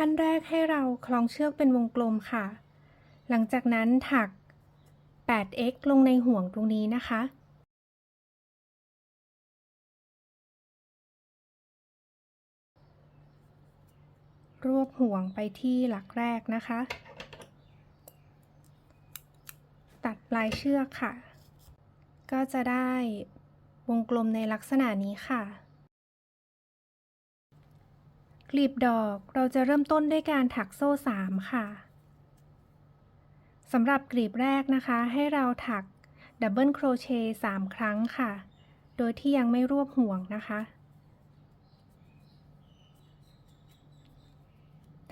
ขั้นแรกให้เราคล้องเชือกเป็นวงกลมค่ะ หลังจากนั้นถัก 8x ลงในห่วงตรงนี้นะคะ รวบห่วงไปที่หลักแรกนะคะ ตัดปลายเชือกค่ะ ก็จะได้วงกลมในลักษณะนี้ค่ะ กลีบดอกเราจะเริ่มต้นด้วยการถักโซ่ 3 ค่ะสำหรับกลีบแรกนะคะ ให้เราถักดับเบิลโครเชต์3ครั้งค่ะ โดยที่ยังไม่รวบห่วงนะคะ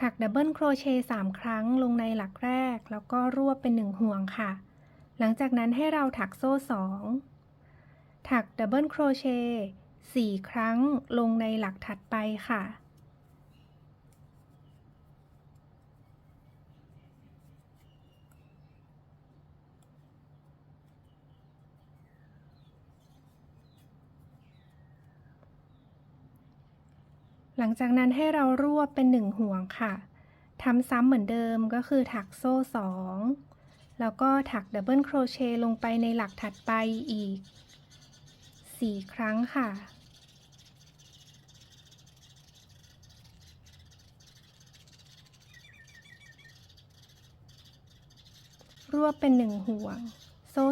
ถักดับเบิลโครเชต์3ครั้งลงในหลักแรก แล้วก็รวบเป็น 1 ห่วงค่ะ หลังจากนั้นให้เราถักโซ่ 2 ถักดับเบิลโครเชต์4ครั้งลงในหลักถัดไปค่ะ หลังจากนั้นให้เรารวบเป็นหนึ่งห่วงค่ะทำซ้ำเหมือนเดิมก็คือถักโซ่2แล้วก็ถักดับเบิลโครเชต์ลงไปในหลักถัดไปอีก 4 ครั้งค่ะ รวบเป็นหนึ่งห่วง โซ่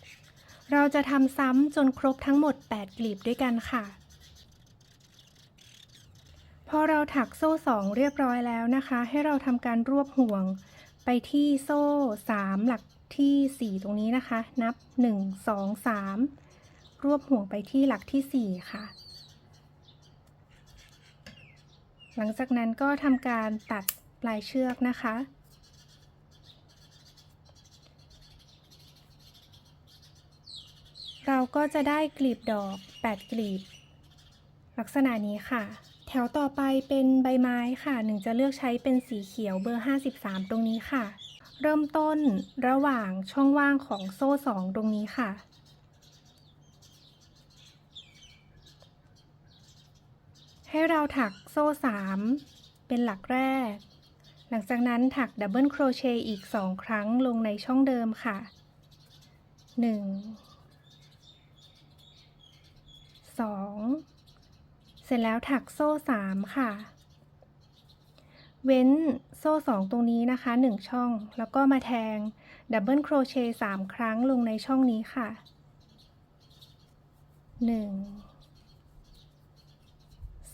2เราจะทำซ้ำจนครบทั้งหมด 8 กลีบด้วยกันค่ะ พอเราถักโซ่2เรียบร้อยแล้วนะคะ ให้เราทำการรวบห่วงไปที่โซ่3หลักทีสี่4ตรงนี้นะคะ นับ1 2 3รวบห่วงไปที่หลักที่4ค่ะ หลังจากนั้นก็ทำการตัดปลายเชือกนะคะเราก็จะได้กลีบดอก 8 กลีบ ลักษณะนี้ค่ะ แถวต่อไปเป็นใบไม้ค่ะ หนึ่งจะเลือกใช้เป็นสีเขียวเบอร์ 53 ตรงนี้ค่ะ เริ่มต้นระหว่างช่องว่างของโซ่ 2 ตรงนี้ค่ะ ให้เราถักโซ่ 3 เป็นหลักแรก หลังจากนั้นถักดับเบิลโครเชต์อีก 2 ครั้งลงในช่องเดิมค่ะ 1 2 เสร็จแล้วถักโซ่ 3 ค่ะ เว้นโซ่ 2 ตรงนี้นะคะ 1 ช่อง แล้วก็มาแทงดับเบิลโครเชต์3ครั้งลงในช่องนี้ค่ะ 1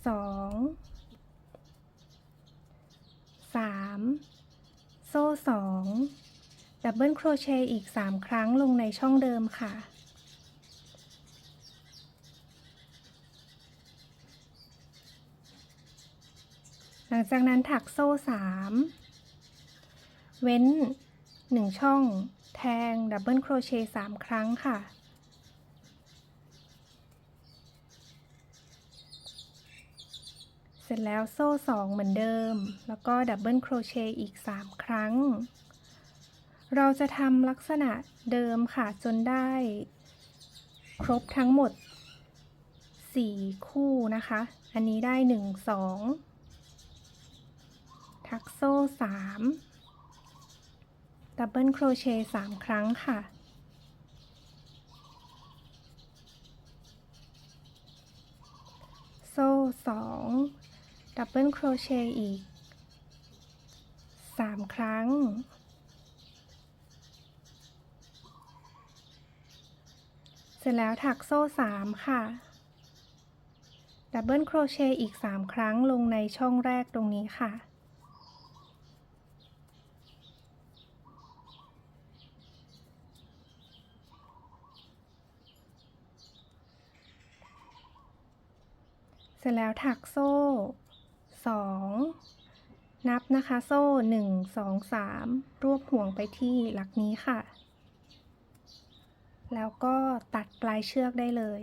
2 3 โซ่ 2 ดับเบิลโครเชต์อีก 3 ครั้งลงในช่องเดิมค่ะ หลังจากนั้นถักโซ่3เว้น1ช่อง แทงดับเบิลโครเชต์3ครั้งค่ะ เสร็จแล้วโซ่2เหมือนเดิม แล้วก็ดับเบิลโครเชต์อีก3ครั้ง เราจะทำลักษณะเดิมค่ะ จนได้ ครบทั้งหมด 4 คู่นะคะ อันนี้ได้ 1 2 ทักโซ่3ดับเบิลโครเชต์3ครั้งค่ะ โซ่2ดับเบิลโครเชต์อีก3ครั้ง เสร็จแล้วถักโซ่3ค่ะ ดับเบิลโครเชต์อีก3ครั้งลงในช่องแรกตรงนี้ค่ะ เสร็จแล้วถักโซ่ 2 นับนะคะโซ่ 1 2 3 รวบห่วงไปที่หลักนี้ค่ะ แล้วก็ตัดปลายเชือกได้เลย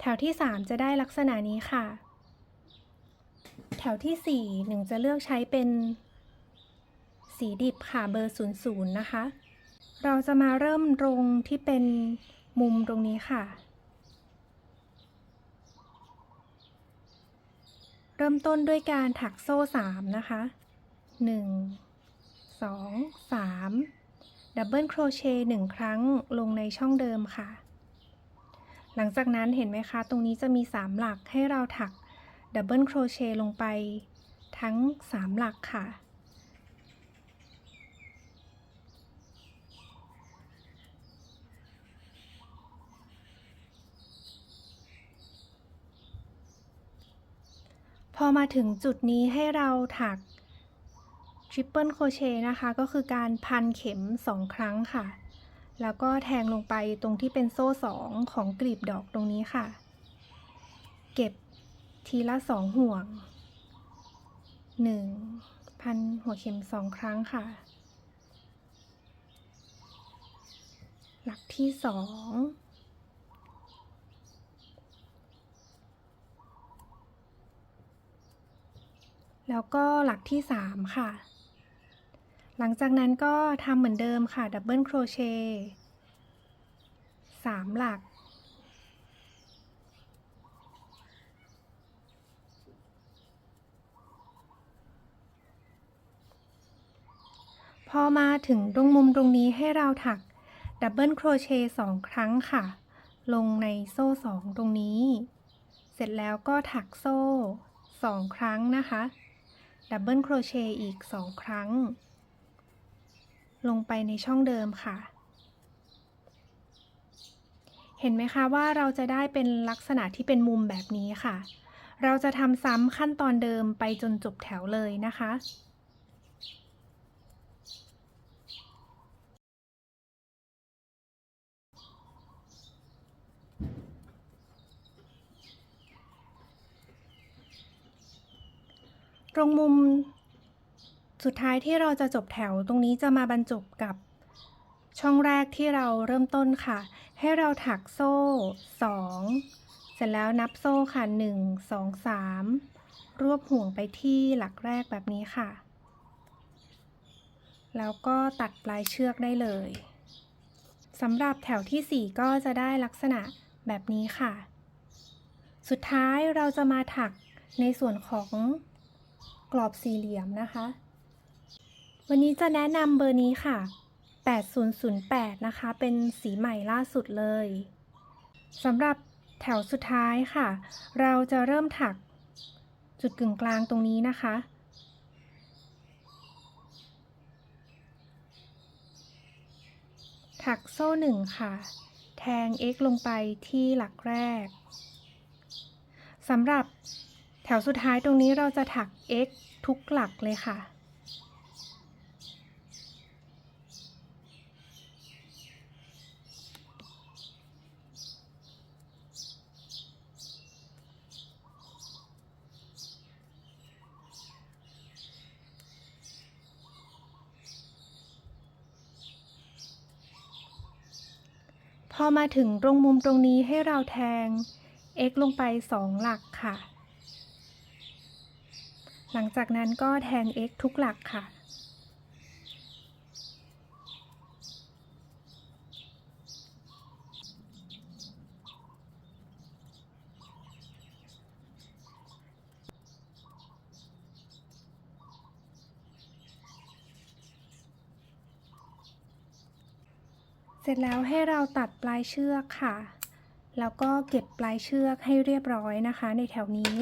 แถวที่ 3 จะได้ลักษณะนี้ค่ะ แถวที่4หนึ่งจะเลือกใช้เป็น สีดิบค่ะเบอร์ 00 นะคะ เราจะมาเริ่มตรงที่เป็นมุมตรงนี้ค่ะ เริ่มต้นด้วยการถักโซ่สามนะคะหนึ่งสองสามดับเบิลโครเชต์หนึ่งครั้งลงในช่องเดิมค่ะ หลังจากนั้นเห็นไหมคะ ตรงนี้จะมีสามหลักให้เราถักดับเบิลโครเชต์ลงไปทั้งสามหลักค่ะ พอมาถึงจุดนี้ให้เราถักทริปเปิลโคเชต์นะคะ ก็คือการพันเข็ม 2 ครั้งค่ะ แล้วก็แทงลงไปตรงที่เป็นโซ่ 2 ของกลีบดอกตรงนี้ค่ะ เก็บทีละ 2 ห่วง 1 พันหัวเข็ม 2 ครั้งค่ะ หลักที่ 2 แล้วก็หลักที่ 3 ค่ะ หลังจากนั้นก็ทำเหมือนเดิมค่ะ ดับเบิลโครเชต์สามหลัก พอมาถึงตรงมุมตรงนี้ให้เราถักดับเบิลโครเชต์สองครั้งค่ะ ลงในโซ่สองตรงนี้ เสร็จแล้วก็ถักโซ่สองครั้งนะคะ ดับเบิลโครเชต์อีก 2 ครั้ง ลงไปในช่องเดิมค่ะ เห็นไหมคะว่าเราจะได้เป็นลักษณะที่เป็นมุมแบบนี้ค่ะ เราจะทำซ้ำขั้นตอนเดิมไปจนจบแถวเลยนะคะ ตรงมุมสุดท้ายที่เราจะจบแถวตรงนี้จะมาบรรจบกับช่องแรกที่เราเริ่มต้นค่ะ ให้เราถักโซ่ 2 เสร็จแล้วนับโซ่ค่ะ 1 2 3 รวบห่วงไปที่หลักแรกแบบนี้ค่ะ แล้วก็ตัดปลายเชือกได้เลยสำหรับแถวทีสี่4 ก็จะได้ลักษณะแบบนี้ค่ะ สุดท้ายเราจะมาถักในส่วนของ กรอบสี่เหลี่ยมนะคะ วันนี้จะแนะนำเบอร์นี้ค่ะ 8008 นะคะ เป็นสีใหม่ล่าสุดเลยสำหรับแถวสุดท้ายค่ะ เราจะเริ่มถักจุดกึ่งกลางตรงนี้นะคะ ถักโซ่หนึ่งค่ะ แทง x ลงไปที่หลักแรกสำหรับ แถวสุดท้ายตรงนี้เราจะถัก x ทุกหลักเลยค่ะ พอมาถึงตรงมุมตรงนี้ให้เราแทง x ลงไป 2 หลักค่ะ หลังจากนั้นก็แทง x ทุกหลักค่ะ เสร็จแล้วให้เราตัดปลายเชือกค่ะ แล้วก็เก็บปลายเชือกให้เรียบร้อยนะคะในแถวนี้